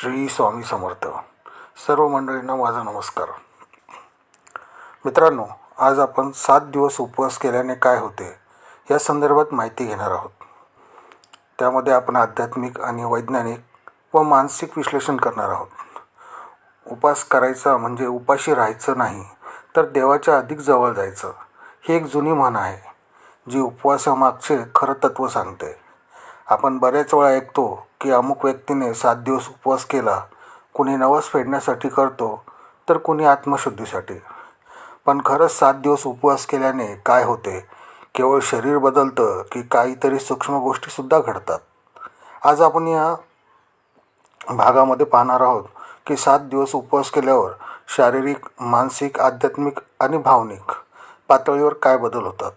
श्री स्वामी समर्थ. सर्व मंडळींना माझा नमस्कार. मित्रांनो आज आपण सात दिवस उपवास केल्याने काय होते या संदर्भात माहिती घेणार आहोत. त्यामध्ये आपण आध्यात्मिक आणि वैज्ञानिक व मानसिक विश्लेषण करणार आहोत. उपास करायचा म्हणजे उपाशी राहायचं नाही तर देवाच्या अधिक जवळ जायचं ही एक जुनी म्हण आहे जी उपवासामागचे खरं तत्त्व सांगते. आपण बऱ्याच वेळा ऐकतो की अमुक व्यक्तीने सात दिवस उपवास केला कुणी नवस फेडण्यासाठी करतो तर कुणी आत्मशुद्धीसाठी. पण खरंच सात दिवस उपवास केल्याने काय होते? केवळ शरीर बदलतं की काहीतरी सूक्ष्म गोष्टीसुद्धा घडतात? आज आपण या भागामध्ये पाहणार आहोत की सात दिवस उपवास केल्यावर शारीरिक मानसिक आध्यात्मिक आणि भावनिक पातळीवर काय बदल होतात?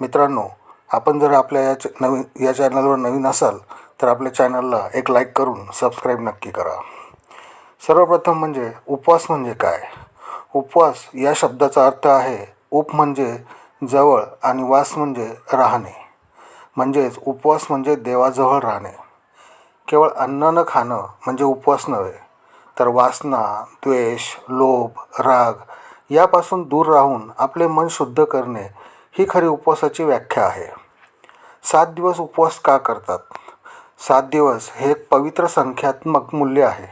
मित्रांनो आपण जर आपल्या या च नवीन या चॅनलवर नवीन असाल तर आपल्या चॅनलला एक लाईक करून सबस्क्राईब नक्की करा. सर्वप्रथम म्हणजे उपवास म्हणजे काय? उपवास या शब्दाचा अर्थ आहे उप म्हणजे जवळ आणि वास म्हणजे राहणे. म्हणजेच उपवास म्हणजे देवाजवळ राहणे. केवळ अन्न न खाणं म्हणजे उपवास नव्हे तर वासना द्वेष लोभ राग यापासून दूर राहून आपले मन शुद्ध करणे ही खरी उपवासाची व्याख्या आहे. सात दिवस उपवास का करतात? सात दिवस हे एक पवित्र संख्यात्मक मूल्य आहे.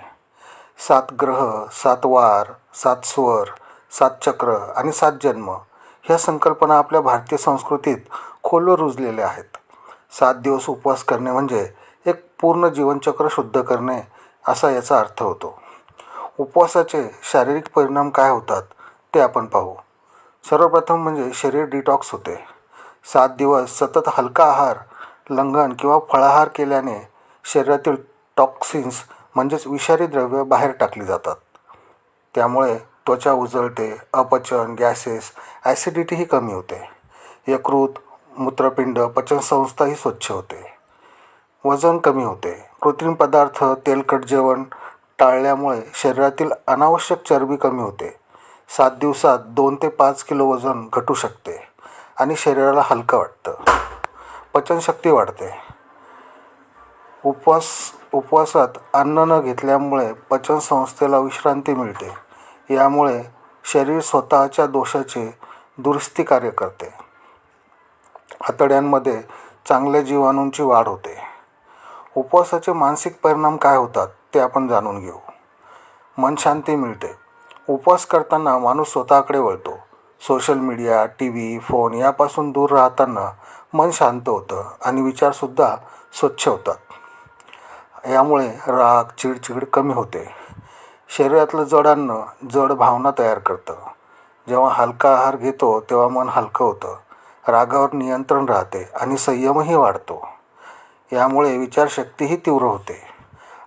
सात ग्रह सात वार सात स्वर सात चक्र आणि सात जन्म ह्या संकल्पना आपल्या भारतीय संस्कृतीत खोलवर रुजलेल्या आहेत. सात दिवस उपवास करणे म्हणजे एक पूर्ण जीवनचक्र शुद्ध करणे असा याचा अर्थ होतो. उपवासाचे शारीरिक परिणाम काय होतात ते आपण पाहू. सर्वप्रथम म्हणजे शरीर डिटॉक्स होते. सात दिवस सतत हलका आहार लंघन किंवा फळाहार केल्याने शरीरातील टॉक्सिन्स म्हणजेच विषारी द्रव्य बाहेर टाकली जातात. त्यामुळे त्वचा उजळते अपचन गॅसेस ॲसिडिटीही कमी होते. यकृत मूत्रपिंड पचनसंस्थाही स्वच्छ होते. वजन कमी होते. कृत्रिम पदार्थ तेलकट जेवण टाळल्यामुळे शरीरातील अनावश्यक चरबी कमी होते. सात दिवसात दोन ते पाच किलो वजन घटू शकते. आणि शरीराला हलकं वाटतं. पचनशक्ती वाढते. उपवास उपवासात अन्न न घेतल्यामुळे पचनसंस्थेला विश्रांती मिळते. यामुळे शरीर स्वतःच्या दोषाचे दुरुस्ती कार्य करते. आतड्यांमध्ये चांगल्या जीवाणूंची वाढ होते. उपवासाचे मानसिक परिणाम काय होतात ते आपण जाणून घेऊ. मन शांती मिळते. उपवास करताना माणूस स्वतःकडे वळतो. Social media T V phone यापासून दूर राहताना मन शांत होतं आणि विचारसुद्धा स्वच्छ होतात. यामुळे राग चिडचिड कमी होते. शरीरातलं जड अन्न जड भावना तयार करतं. जेव्हा हलका आहार घेतो तेव्हा मन हलकं होतं. रागावर नियंत्रण राहते आणि संयमही वाढतो. यामुळे विचारशक्तीही तीव्र होते.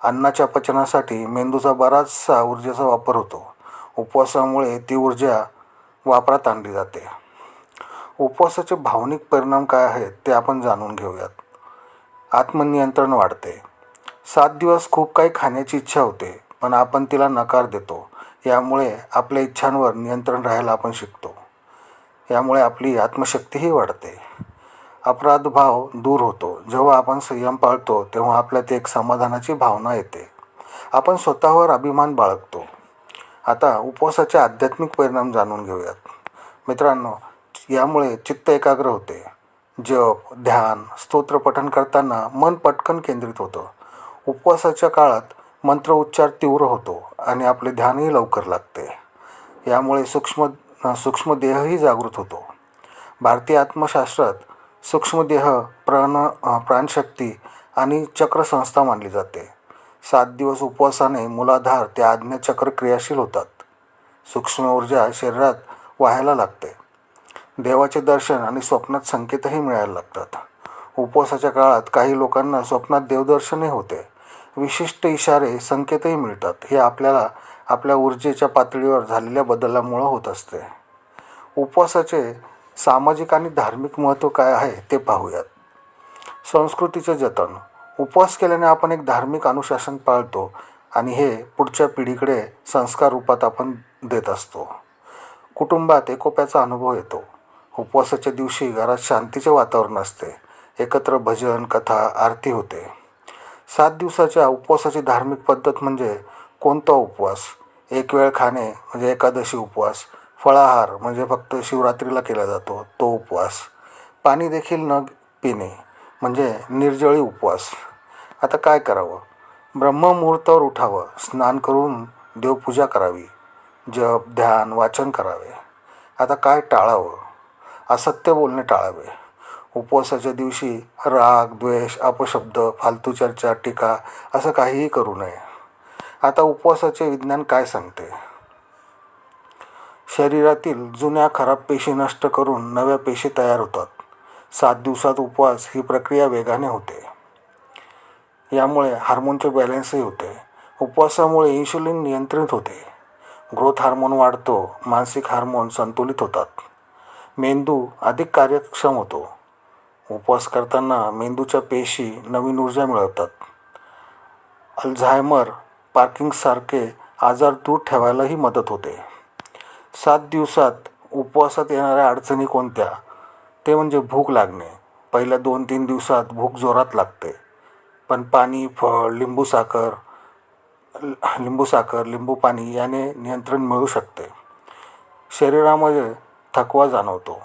अन्नाच्या पचनासाठी मेंदूचा बराचसा ऊर्जेचा वापर होतो. उपवासामुळे ती ऊर्जा वापरात आणली जाते. उपवासाचे भावनिक परिणाम काय आहेत ते आपण जाणून घेऊयात. आत्मनियंत्रण वाढते. सात दिवस खूप काही खाण्याची इच्छा होते पण आपण तिला नकार देतो. यामुळे आपल्या इच्छांवर नियंत्रण राहायला आपण शिकतो. यामुळे आपली आत्मशक्तीही वाढते. अपराधभाव दूर होतो. जेव्हा आपण संयम पाळतो तेव्हा आपल्यात एक समाधानाची भावना येते. आपण स्वतःवर अभिमान बाळगतो. आता उपवासाचे आध्यात्मिक परिणाम जाणून घेऊयात. मित्रांनो यामुळे चित्त एकाग्र होते. जप ध्यान स्तोत्रपठण करताना मन पटकन केंद्रित होतं. उपवासाच्या काळात मंत्र उच्चार तीव्र होतो आणि आपले ध्यानही लवकर लागते. यामुळे सूक्ष्म सूक्ष्मदेहही जागृत होतो. भारतीय आत्मशास्त्रात सूक्ष्मदेह प्राण प्राणशक्ती आणि चक्रसंस्था मानली जाते. सात दिवस उपवासाने मूलाधार ते आज्ञाचक्र क्रियाशील होतात. सूक्ष्म ऊर्जा शरीरात व्हायला लागते. देवाचे दर्शन आणि स्वप्नात संकेतही मिळायला लागतात. उपवासाच्या काळात काही लोकांना स्वप्नात देवदर्शनही होते. विशिष्ट इशारे संकेतही मिळतात. हे आपल्याला आपल्या ऊर्जेच्या पातळीवर झालेल्या बदलामुळं होत असते. उपवासाचे सामाजिक आणि धार्मिक महत्त्व काय आहे ते पाहूयात. संस्कृतीचे जतन. उपवास केल्याने आपण एक धार्मिक अनुशासन पाळतो आणि हे पुढच्या पिढीकडे संस्कार रूपात आपण देत असतो. कुटुंबात एकोप्याचा अनुभव येतो. उपवासाच्या दिवशी घरात शांतीचे वातावरण असते. एकत्र भजन कथा आरती होते. सात दिवसाच्या उपवासाची धार्मिक पद्धत म्हणजे कोणता उपवास? एक वेळ खाणे म्हणजे एकादशी उपवास. फळाहार म्हणजे फक्त शिवरात्रीला केला जातो तो उपवास. पाणी देखील न पिणे. म्हणजे निर्जळी उपवास. आता काय करावं? ब्रह्ममुहूर्तावर उठावं. स्नान करून देवपूजा करावी. जप ध्यान वाचन करावे. आता काय टाळावं? असत्य बोलणे टाळावे. उपवासाच्या दिवशी राग द्वेष अपशब्द फालतू चर्चा टीका असं काहीही करू नये. आता उपवासाचे विज्ञान काय सांगते? शरीरातील जुन्या खराब पेशी नष्ट करून नव्या पेशी तयार होतात. सात दिवसात उपवास ही प्रक्रिया वेगाने होते. यामुळे हार्मोनचे बॅलन्सही होते. उपवासामुळे इन्शुलिन नियंत्रित होते. ग्रोथ हार्मोन वाढतो मानसिक हार्मोन संतुलित होतात. मेंदू अधिक कार्यक्षम होतो. उपवास करताना मेंदूच्या पेशी नवीन ऊर्जा मिळवतात. अल्झायमर पार्किंगसारखे आजार दूर ठेवायलाही मदत होते. सात दिवसात उपवासात येणाऱ्या अडचणी कोणत्या? ते म्हणजे भूक लागणे. पहिल्या दोन तीन दिवसात भूक जोरात लागते. पण पाणी फळ लिंबू साखर लिंबू साखर लिंबू पाणी याने नियंत्रण मिळू शकते. शरीरामध्ये थकवा जाणवतो.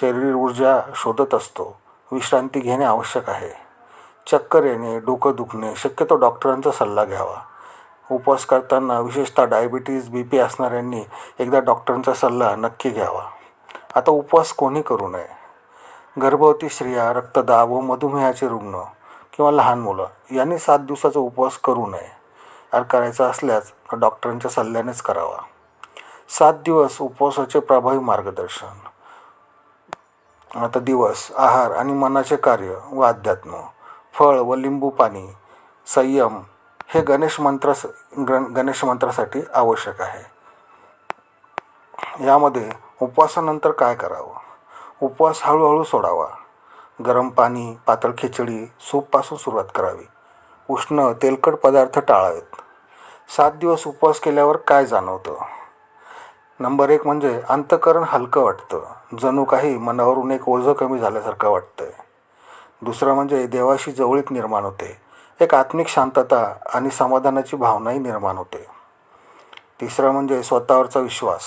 शरीर ऊर्जा शोधत असतो. विश्रांती घेणे आवश्यक आहे. चक्कर येणे डोकं दुखणे शक्यतो डॉक्टरांचा सल्ला घ्यावा. उपवास करताना विशेषतः डायबिटीज बी पी असणाऱ्यांनी एकदा डॉक्टरांचा सल्ला नक्की घ्यावा. आता उपवास कोणी करू नये? गर्भवती स्त्रिया रक्तदाब व मधुमेहाचे रुग्ण किंवा लहान मुलं यांनी सात दिवसाचा उपवास करू नये. आणि करायचा असल्यास डॉक्टरांच्या सल्ल्यानेच करावा. सात दिवस उपवासाचे प्रभावी मार्गदर्शन. आता दिवस आहार आणि मनाचे कार्य व अध्यात्म फळ व लिंबू पाणी संयम हे गणेश मंत्र गणेश मंत्रासाठी आवश्यक आहे. यामध्ये उपवासानंतर काय करावं? उपवास हळूहळू सोडावा. गरम पाणी पातळ खिचडी सूपपासून सुरुवात करावी. उष्ण तेलकट पदार्थ टाळावेत. सात दिवस उपवास केल्यावर काय जाणवतं? नंबर एक म्हणजे अंतकरण हलकं वाटतं. जणू काही मनावरून एक ओझं कमी झाल्यासारखं वाटतं आहे दुसरं म्हणजे देवाशी जवळीक निर्माण होते. एक आत्मिक शांतता आणि समाधानाची भावनाही निर्माण होते. तिसरं म्हणजे स्वतःवरचा विश्वास.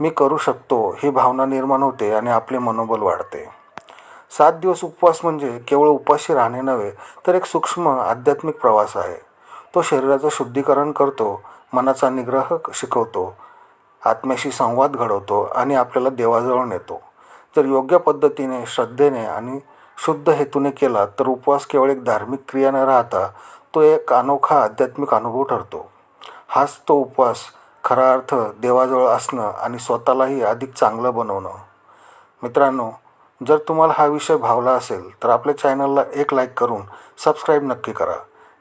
मी करू शकतो ही भावना निर्माण होते आणि आपले मनोबल वाढते. सात दिवस उपवास म्हणजे केवळ उपाशी राहणे नव्हे तर एक सूक्ष्म आध्यात्मिक प्रवास आहे. तो शरीराचं शुद्धीकरण करतो मनाचा निग्रह शिकवतो आत्म्याशी संवाद घडवतो आणि आपल्याला देवाजवळ नेतो. जर योग्य पद्धतीने श्रद्धेने आणि शुद्ध हेतूने केला तर उपवास केवळ एक धार्मिक क्रिया न राहता तो एक अनोखा आध्यात्मिक अनुभव ठरतो. हाच तो उपवास खरा अर्थ देवाजवळ असणं आणि स्वतःलाही अधिक चांगलं बनवणं. मित्रांनो जर तुम्हाला हा विषय भावला असेल तर आपल्या चॅनलला एक लाईक करून सबस्क्राईब नक्की करा.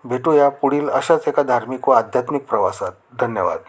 भेटूया पुढील अशाच एका धार्मिक व आध्यात्मिक प्रवासात. धन्यवाद.